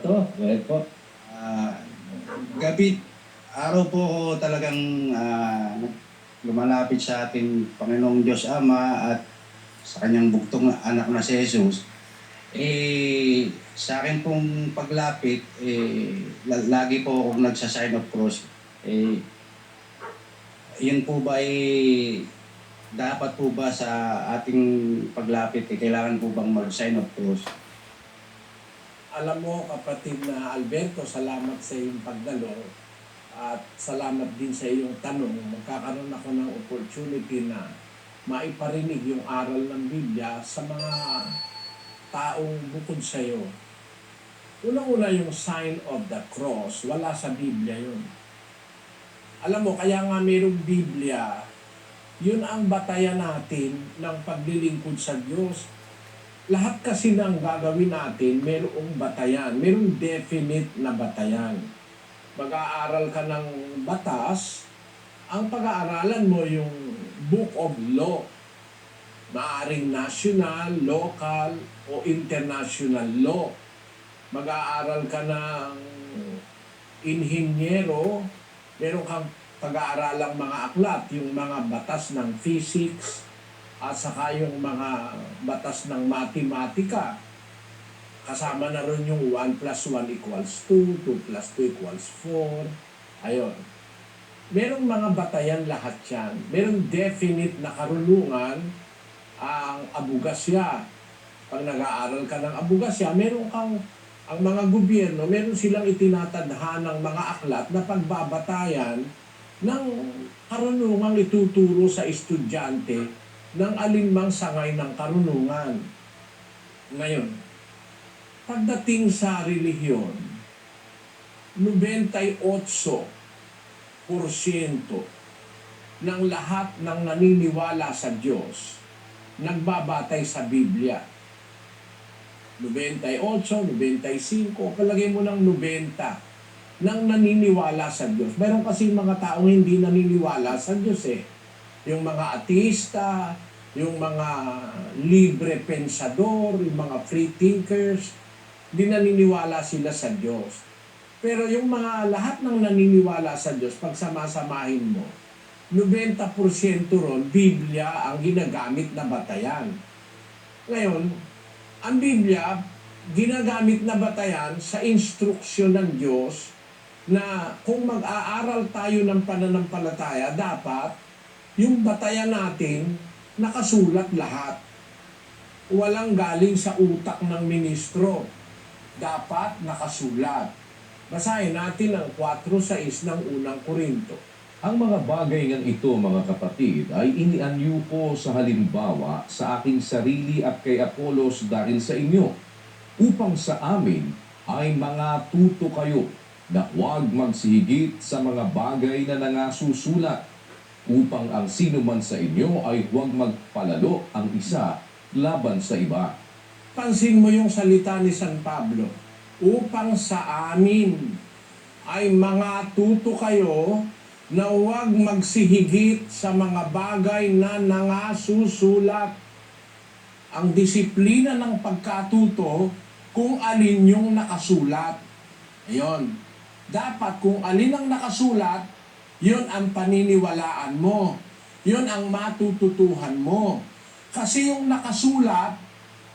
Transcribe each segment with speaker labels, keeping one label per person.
Speaker 1: Alberto, go ahead po.
Speaker 2: Ah, gabi, araw po ako talagang ah, lumalapit sa ating Panginoong Diyos Ama at sa kanyang buktong anak na si Jesus. Eh, sa akin pong paglapit, eh, la- lagi po akong nagsa-sign of cross. Eh, yun po ba eh, dapat po ba sa ating paglapit, eh, kailangan po bang mag-sign of cross?
Speaker 3: Alam mo kapatid na Alberto, salamat sa iyong pagdalo at salamat din sa iyong tanong. Magkakaroon ako ng opportunity na maiparinig yung aral ng Biblia sa mga taong bukod sa iyo. Unang-una yung sign of the cross, wala sa Biblia yun. Alam mo, kaya nga mayroong Biblia, yun ang batayan natin ng paglilingkod sa Diyos lahat kasi ng gagawin natin, merong batayan, merong definite na batayan. Mag-aaral ka ng batas, ang pag-aaralan mo yung Book of Law. Maaring national, local, o international law. Mag-aaral ka ng inhinyero, meron kang pag-aaralang mga aklat, yung mga batas ng physics, at saka yung mga batas ng matematika. Kasama na rin yung 1 plus 1 equals 2, 2 plus 2 equals 4. Ayun. Merong mga batayan lahat yan. Merong definite na karunungan ang abugasya. Pag nag-aaral ka ng abugasya, meron kang ang mga gobyerno, meron silang itinatadhanang mga aklat na pagbabatayan ng karunungang ituturo sa estudyante ng alinmang sangay ng karunungan. Ngayon, pagdating sa relihiyon, 98% ng lahat ng naniniwala sa Diyos nagbabatay sa Biblia. 98, 95, palagay mo ng 90 nang naniniwala sa Diyos. Meron kasi mga taong hindi naniniwala sa Diyos eh yung mga ateista, yung mga libre pensador, yung mga free thinkers, di naniniwala sila sa Diyos. Pero yung mga lahat ng naniniwala sa Diyos, pag samasamahin mo, 90% ron, Biblia ang ginagamit na batayan. Ngayon, ang Biblia, ginagamit na batayan sa instruksyon ng Diyos na kung mag-aaral tayo ng pananampalataya, dapat yung batayan natin, nakasulat lahat. Walang galing sa utak ng ministro. Dapat nakasulat. Basahin natin ang 4.6 ng unang Korinto.
Speaker 4: Ang mga bagay ng ito, mga kapatid, ay inianyo ko sa halimbawa sa aking sarili at kay Apolos dahil sa inyo, upang sa amin ay mga tuto kayo na huwag magsihigit sa mga bagay na nangasusulat, upang ang sino man sa inyo ay huwag magpalalo ang isa laban sa iba.
Speaker 3: Pansin mo yung salita ni San Pablo. Upang sa amin ay mga tuto kayo na huwag magsihigit sa mga bagay na nangasusulat. Ang disiplina ng pagkatuto kung alin yung nakasulat. Ayon. Dapat kung alin ang nakasulat, yun ang paniniwalaan mo. Yun ang matututuhan mo. Kasi yung nakasulat,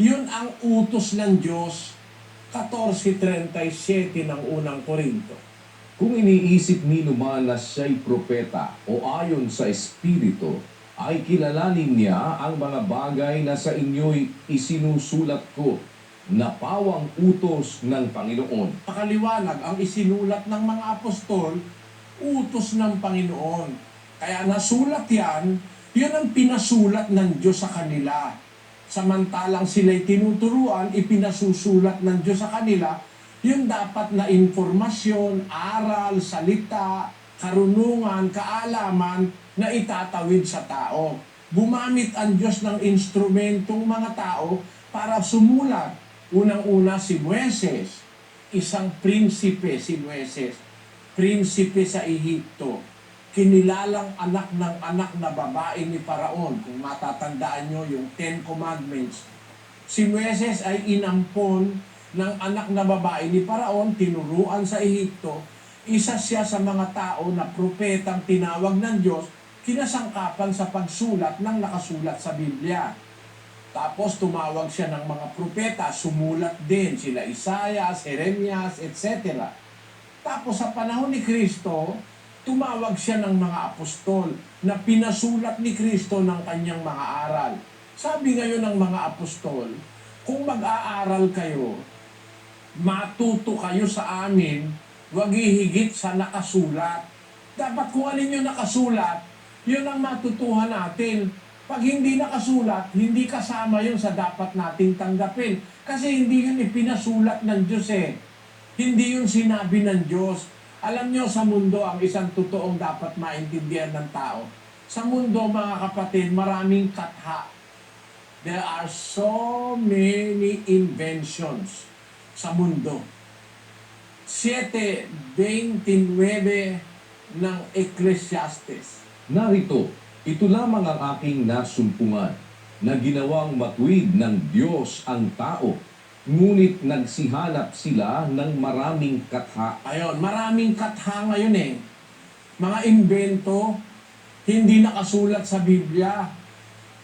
Speaker 3: yun ang utos ng Diyos. 14.37 ng unang Korinto.
Speaker 4: Kung iniisip ni man na siya'y propeta o ayon sa Espiritu, ay kilalanin niya ang mga bagay na sa inyo'y isinusulat ko na pawang utos ng Panginoon.
Speaker 3: Pakaliwanag, ang isinulat ng mga apostol, utos ng Panginoon. Kaya nasulat yan, yun ang pinasulat ng Diyos sa kanila. Samantalang sila'y tinuturuan, ipinasusulat ng Diyos sa kanila, yung dapat na informasyon, aral, salita, karunungan, kaalaman na itatawid sa tao. Gumamit ang Diyos ng instrumentong mga tao para sumulat. Unang-una si Moises, isang prinsipe si Moises, prinsipe sa Ehipto, kinilalang anak ng anak na babae ni Paraon. Kung matatandaan nyo yung Ten Commandments, si Moises ay inampon ng anak na babae ni Paraon, tinuruan sa Ehipto, isa siya sa mga tao na propetang tinawag ng Diyos, kinasangkapan sa pagsulat ng nakasulat sa Biblia. Tapos tumawag siya ng mga propeta, sumulat din sila Isaias, Jeremias, etc. Tapos sa panahon ni Kristo, tumawag siya ng mga apostol na pinasulat ni Kristo ng kanyang mga aral. Sabi ngayon ng mga apostol, kung mag-aaral kayo, matuto kayo sa amin, wag hihigit sa nakasulat. Dapat kung alin yung nakasulat, yun ang matutuhan natin. Pag hindi nakasulat, hindi kasama yun sa dapat nating tanggapin. Kasi hindi yun ipinasulat ng Diyos eh. Hindi yun sinabi ng Diyos. Alam nyo sa mundo, ang isang totoong dapat maintindihan ng tao. Sa mundo, mga kapatid, maraming katha. There are so many inventions sa mundo. 7.29 ng Ecclesiastes.
Speaker 4: Narito, ito lamang ang aking nasumpungan na ginawang matuwid ng Diyos ang tao, ngunit nagsihanap sila ng maraming katha.
Speaker 3: Ayun, maraming katha ngayon eh. Mga invento, hindi nakasulat sa Biblia.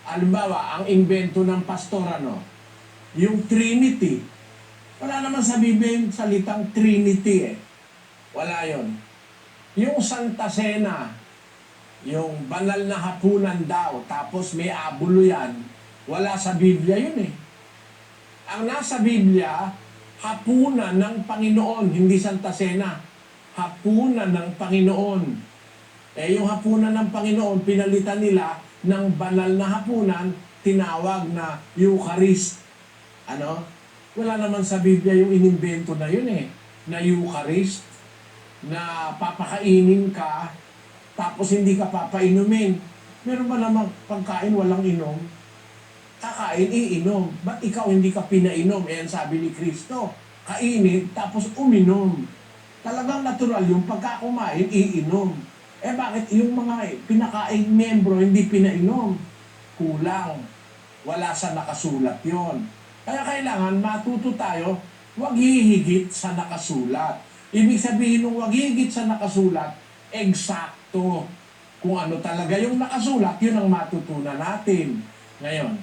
Speaker 3: Halimbawa, ang invento ng pastor, ano? Yung Trinity. Wala naman sa Biblia yung salitang Trinity eh. Wala yon. Yung Santa Cena, yung banal na hapunan daw, tapos may abulo yan, wala sa Biblia yun eh. Ang nasa Biblia, hapunan ng Panginoon, hindi Santa Cena. Hapunan ng Panginoon. Eh, yung hapunan ng Panginoon, pinalitan nila ng banal na hapunan, tinawag na Eucharist. Ano? Wala naman sa Biblia yung inimbento na yun eh, na Eucharist, na papakainin ka, tapos hindi ka papainumin. Meron ba namang pagkain walang inom? Kakain, iinom. Ba't ikaw hindi ka pinainom? Eh, ang sabi ni Kristo, kainin, tapos uminom. Talagang natural yung pagka kumain, iinom. Eh bakit yung mga pinakain membro hindi pinainom? Kulang. Wala sa nakasulat yon. Kaya kailangan matuto tayo, huwag hihigit sa nakasulat. Ibig sabihin ng huwag hihigit sa nakasulat, eksakto. Kung ano talaga yung nakasulat, yun ang matutunan natin. Ngayon,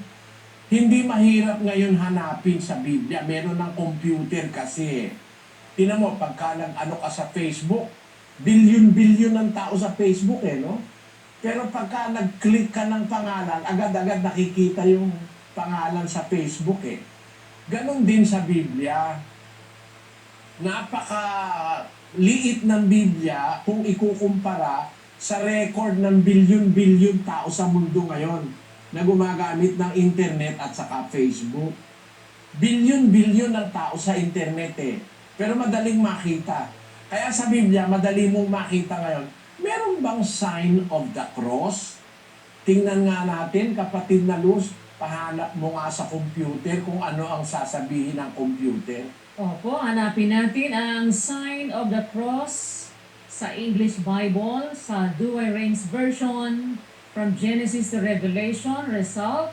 Speaker 3: hindi mahirap ngayon hanapin sa Biblia. Meron ng computer kasi. Tinan mo, pagka nag-ano ka sa Facebook, billion-billion ng tao sa Facebook eh, no? Pero pagka nag-click ka ng pangalan, agad-agad nakikita yung pangalan sa Facebook eh. Ganon din sa Biblia. Napaka liit ng Biblia kung ikukumpara sa record ng bilyon-bilyon tao sa mundo ngayon na gumagamit ng internet at saka Facebook. Bilyon-bilyon ng tao sa internet eh. Pero madaling makita. Kaya sa Biblia, madali mong makita ngayon, meron bang sign of the cross? Tingnan nga natin, kapatid na Luz, pahanap mo nga sa computer kung ano ang sasabihin ng computer.
Speaker 1: Opo, hanapin natin ang sign of the cross sa English Bible, sa Douay Rheims Version, from Genesis to Revelation, result,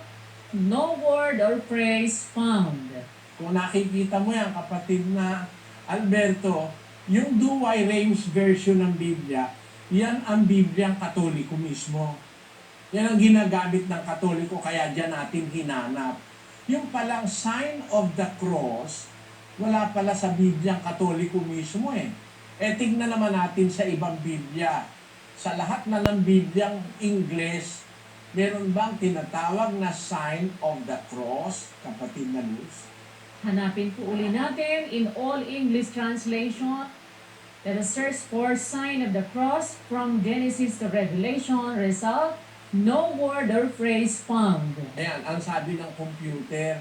Speaker 1: no word or phrase found.
Speaker 3: Kung nakikita mo yan, kapatid na Alberto, yung Douay Rheims version ng Biblia, yan ang Bibliang Katoliko mismo. Yan ang ginagamit ng Katoliko, kaya dyan natin hinanap. Yung palang sign of the cross, wala pala sa Bibliang Katoliko mismo eh. E tignan naman natin sa ibang Biblia. Sa lahat na ng Bibliang Ingles, meron bang tinatawag na sign of the cross, kapatid na Luz?
Speaker 1: Hanapin po uli natin in all English translation. Let us search for sign of the cross from Genesis to Revelation, result, no word or phrase found.
Speaker 3: Ayan, ang sabi ng computer,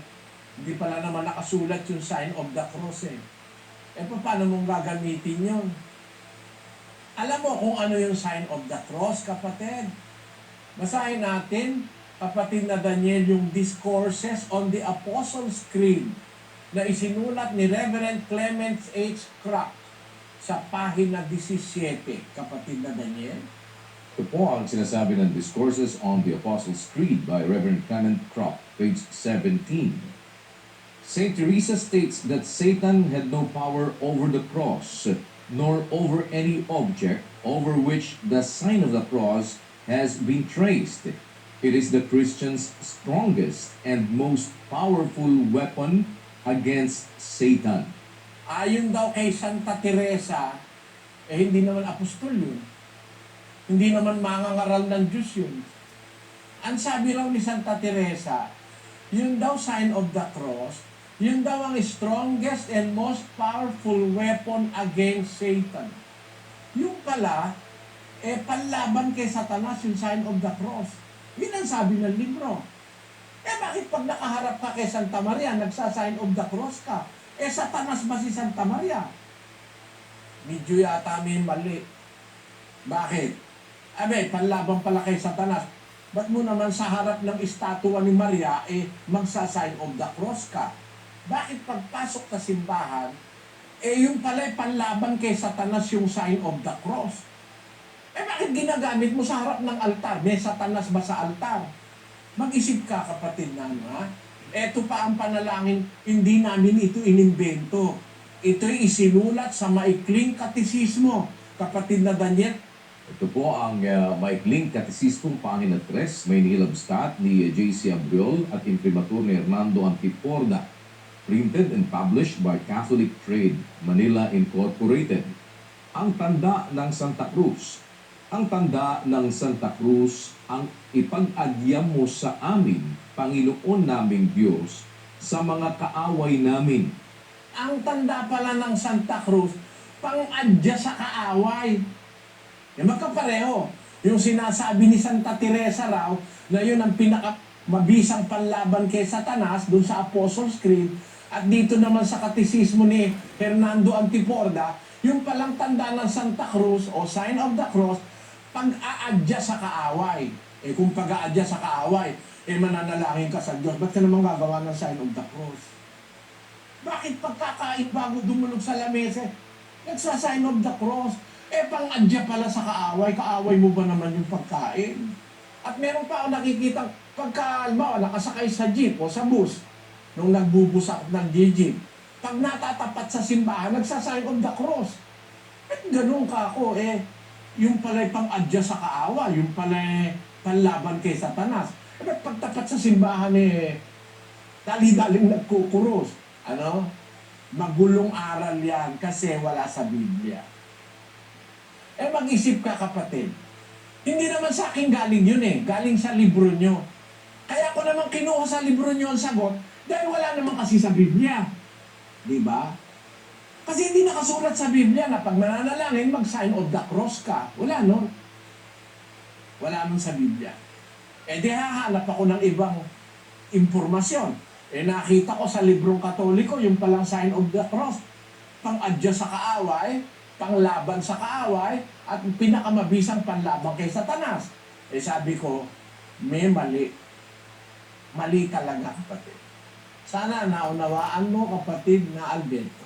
Speaker 3: hindi pala naman nakasulat yung sign of the cross eh. Eh, paano mong gagamitin yun? Alam mo kung ano yung sign of the cross, kapatid? Basahin natin, kapatid na Daniel, yung Discourses on the Apostles' Creed na isinulat ni Reverend Clemens H. Crack sa pahina 17, kapatid na Daniel.
Speaker 4: Ito po ang sinasabi ng Discourses on the Apostles' Creed by Reverend Clement Croft, page 17. St. Teresa states that Satan had no power over the cross, nor over any object over which the sign of the cross has been traced. It is the Christian's strongest and most powerful weapon against Satan.
Speaker 3: Ayon daw kay Santa Teresa, eh hindi naman apostol yun. Hindi naman mangangaral ng Diyos yun. Ang sabi raw ni Santa Teresa, yun daw sign of the cross, yun daw ang strongest and most powerful weapon against Satan. Yung pala, eh panlaban kay Satanas yung sign of the cross. Yun ang sabi ng libro. Eh bakit pag nakaharap ka kay Santa Maria, nagsa-sign of the cross ka? Eh Satanas ba si Santa Maria? Medyo yata may mali. Bakit? Abe, panlaban pala kay Satanas. Ba't mo naman sa harap ng estatwa ni Maria, eh, magsa-sign of the cross ka? Bakit pagpasok sa simbahan, eh, yung pala eh, panlaban kay Satanas yung sign of the cross? Eh, bakit ginagamit mo sa harap ng altar? May Satanas ba sa altar? Mag-isip ka, kapatid na, ha? Ito pa ang panalangin, hindi namin ito inimbento. Ito'y isinulat sa maikling katisismo. Kapatid na Daniel,
Speaker 4: Ito po ang uh, maikling katisistong pangin at tres, may nilabstat ni J.C. Abriol at imprimatur ni Hernando Antiporda. Printed and published by Catholic Trade, Manila Incorporated. Ang tanda ng Santa Cruz. Ang tanda ng Santa Cruz ang ipag-agyam mo sa amin, Panginoon naming Diyos, sa mga kaaway namin.
Speaker 3: ang tanda pala ng Santa Cruz, pang-adya sa kaaway. Eh, magkapareho. Yung sinasabi ni Santa Teresa raw, na yun ang pinaka mabisang panlaban kay Satanas dun sa Apostles' Creed, at dito naman sa katisismo ni Hernando Antiporda, yung palang tanda ng Santa Cruz o sign of the cross, pag-aadya sa kaaway. Eh kung pag-aadya sa kaaway, eh mananalangin ka sa Diyos, ba't ka naman gagawa ng sign of the cross? Bakit pagkakain bago dumulog sa lamesa, nagsasign of the cross? Eh, pang-adya pala sa kaaway. Kaaway mo ba naman yung pagkain? At meron pa ako nakikita, pagka, halimbawa, nakasakay sa jeep o sa bus, nung nagbubusak ng jeep, pag natatapat sa simbahan, nagsasign of the cross. Eh, ganun ka ako, eh, yung pala'y pang-adya sa kaawa, yung pala'y panlaban kay Satanas. Ba't pagtapat sa simbahan, eh, dali-daling nagkukuros. Ano? Magulong aral yan kasi wala sa Biblia. Eh mag-isip ka kapatid. Hindi naman sa akin galing yun eh. Galing sa libro nyo. Kaya ko naman kinuha sa libro nyo ang sagot dahil wala naman kasi sa Biblia. Di ba? Kasi hindi nakasulat sa Biblia na pag mananalangin, mag-sign of the cross ka. Wala no? Wala nun sa Biblia. Eh di hahanap ako ng ibang impormasyon. Eh nakita ko sa librong katoliko yung palang sign of the cross. Pang-adya sa kaaway, panglaban sa kaaway, at pinakamabisang panlaban kay Satanas. Eh sabi ko, may mali. Mali talaga kapatid. Sana naunawaan mo kapatid na Alberto